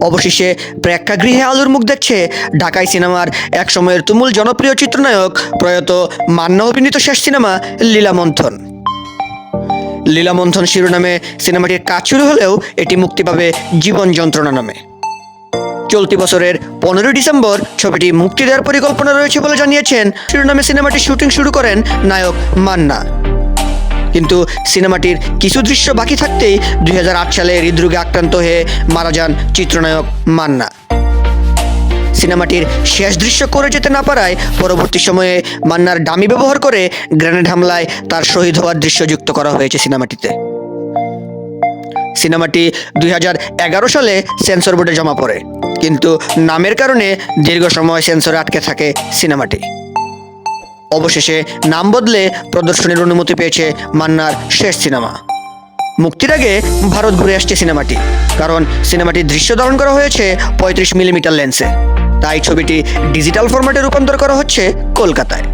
অবশেষে প্রেক্ষাগৃহে আলোর মুখ দেখছে ঢাকাই সিনেমার এক সময়ের তুমুল জনপ্রিয় চিত্রনায়ক প্রয়াত মান্না অভিনীত শেষ সিনেমা লীলামন্থন। লীলামন্থন শিরোনামে সিনেমাটির কাজ শুরু হলেও এটি মুক্তি পাবে জীবন যন্ত্রণা নামে। চলতি বছরের পনেরোই ডিসেম্বর ছবিটি মুক্তি দেওয়ার পরিকল্পনা রয়েছে বলে জানিয়েছেন। শিরোনামে সিনেমাটির শুটিং শুরু করেন নায়ক মান্না। কিন্তু সিনেমাটির কিছু দৃশ্য বাকি থাকতেই দুই হাজার আট সালে হৃদরোগে আক্রান্ত হয়ে মারা যান চিত্রনায়ক মান্না। সিনেমাটির শেষ দৃশ্য করে যেতে না পারায় পরবর্তী সময়ে মান্নার ডামি ব্যবহার করে গ্রেনেড হামলায় তার শহীদ হওয়ার দৃশ্য যুক্ত করা হয়েছে সিনেমাটিতে। সিনেমাটি দুই হাজার এগারো সালে সেন্সর বোর্ডে জমা পড়ে, কিন্তু নামের কারণে দীর্ঘ সময় সেন্সরে আটকে থাকে সিনেমাটি। অবশেষে নাম বদলে প্রদর্শনীর অনুমতি পেয়েছে মান্নার শেষ সিনেমা। মুক্তির আগে ভারত ঘুরে আসছে সিনেমাটি, কারণ সিনেমাটির দৃশ্য ধারণ করা হয়েছে পঁয়ত্রিশ মিলিমিটার লেন্সে। তাই ছবিটি ডিজিটাল ফরম্যাটে রূপান্তর করা হচ্ছে কলকাতায়।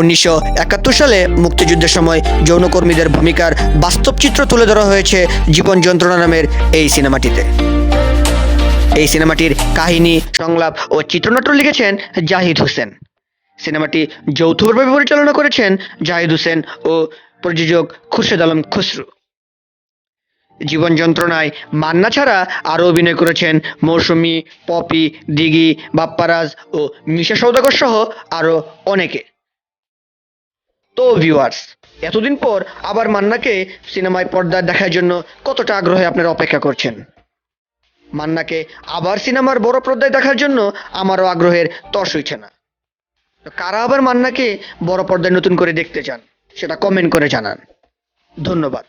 উনিশশো একাত্তর সালে মুক্তিযুদ্ধের সময় যৌনকর্মীদের ভূমিকার বাস্তব চিত্র তুলে ধরা হয়েছে জীবন যন্ত্রণা নামের এই সিনেমাটিতে। এই সিনেমাটির কাহিনী, সংলাপ ও চিত্রনাট্য লিখেছেন জাহিদ হোসেন। সিনেমাটি যৌথভাবে পরিচালনা করেছেন জাহিদ হোসেন ও প্রযোজক খুরশেদ আলম খুসরু। জীবন যন্ত্রণায় মান্না ছাড়া আরও অভিনয় করেছেন মৌসুমী, পপি, দিঘি, বাপ্পারাজ ও মিশা সৌদাগর সহ আরও অনেকে। তো ভিউয়ার্স এতদিন পর আবার মান্নাকে সিনেমায় পর্দায় দেখার জন্য কতটা আগ্রহে আপনারা অপেক্ষা করছেন? মান্নাকে আবার সিনেমার বড় পর্দায় দেখার জন্য আমারও আগ্রহের তর্স হইছে না। কারা আবার মান্নাকে বড় পর্দায় নতুন করে দেখতে চান সেটা কমেন্ট করে জানান। ধন্যবাদ।